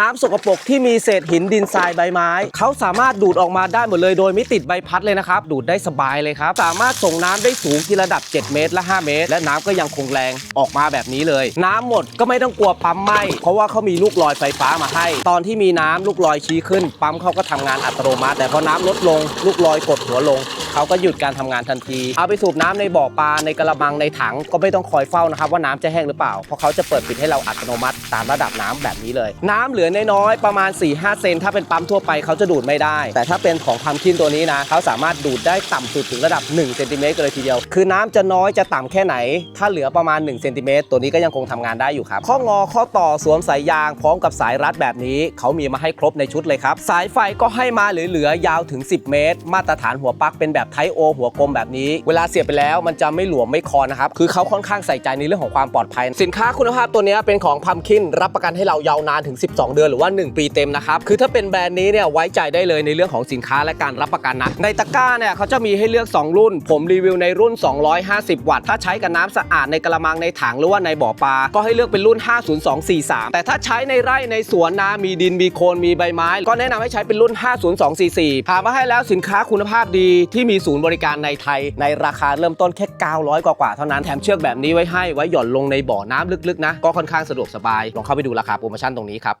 น้ำสกปรกที่มีเศษหินดินทรายใบไม้ เขาสามารถดูดออกมาได้หมดเลยโดยไม่ติดใบพัดเลยนะครับ ดูดได้สบายเลยครับ สามารถส่งน้ำได้สูงที่ระดับ 7 เมตร และ 5 เมตร และน้ำก็ยังคงแรงออกมาแบบนี้เลย น้ำหมดก็ไม่ต้องกลัวปั๊มไหมเพราะว่าเขามีลูกลอยไฟฟ้ามาให้ ตอนที่มีน้ำลูกลอยชี้ขึ้น ปั๊มเขาก็ทำงานอัตโนมัติ แต่พอน้ำลดลง ลูกลอยกดหัวลง เขาก็หยุดการทำงานทันที เอาไปสูบน้ำในบ่อปลาในกระมังในถังก็ไม่ต้องคอยเฝ้านะครับว่าน้ำจะแห้งหรือเปล่า เพราะเขาจะเปิดปิดให้เราอัตโนมัติตามระดับน้ำแบบนี้เลย น้ำเหลือน้อยๆประมาณ 4-5 เซนถ้าเป็นปั๊มทั่วไปเขาจะดูดไม่ได้ แต่ถ้าเป็นของพัมคินตัวนี้นะเขาสามารถดูดได้ต่ำสุดถึงระดับ1เซนติเมตรเลยทีเดียว คือน้ำจะน้อยจะต่ำแค่ไหน ถ้าเหลือประมาณ1เซนติเมตรตัวนี้ก็ยังคงทำงานได้อยู่ครับข้องอข้อต่อสวมสายยางพร้อมกับสายรัดแบบนี้เขามีมาให้ครบในชุดเลยครับสายไฟก็ให้มาเหลือๆยาวถึง 10 เมตร มาตรฐานหัวปลั๊กเป็นแบบไทโอหัวกลมแบบนี้ เวลาเสียบไปแล้วมันจะไม่หลวมไม่คอนะครับ คือเขาค่อนข้างใส่ใจในเรื่องของความปลอดภัย สินค้าคุณภาพตัวนี้เป็นของพัมคินรับประกันให้เรายาวนานถึง 12 เดือนหรือว่า 1 ปีเต็มนะครับ คือถ้าเป็นแบรนด์นี้เนี่ยไว้ใจได้เลยในเรื่องของสินค้าและการรับประกันนะ ในตะกร้าเนี่ยเขาจะมีให้เลือก 2 รุ่น ผมรีวิวในรุ่น 250 วัตต์ ถ้าใช้กับน้ำสะอาดในกระมังในถังหรือว่าในบ่อปลา ก็ให้เลือกเป็นรุ่น 50243 แต่ถ้าใช้ในไร่ในสวนนา มีดิน มีโคลน มีใบไม้ ก็แนะนำให้ใช้เป็นรุ่น 50244หามาให้แล้วสินค้าคุณภาพดีที่มีีศูนย์บริการในไทย ในราคาเริ่มต้นแค่ 900 กว่าๆเท่านั้น แถมเชือกแบบนี้ไว้ให้ไว้หย่อนลงในบ่อน้ำลึกๆนะ ก็ค่อนข้างสะดวกสบาย ลองเข้าไปดูราคาโปรโมชั่นตรงนี้ครับ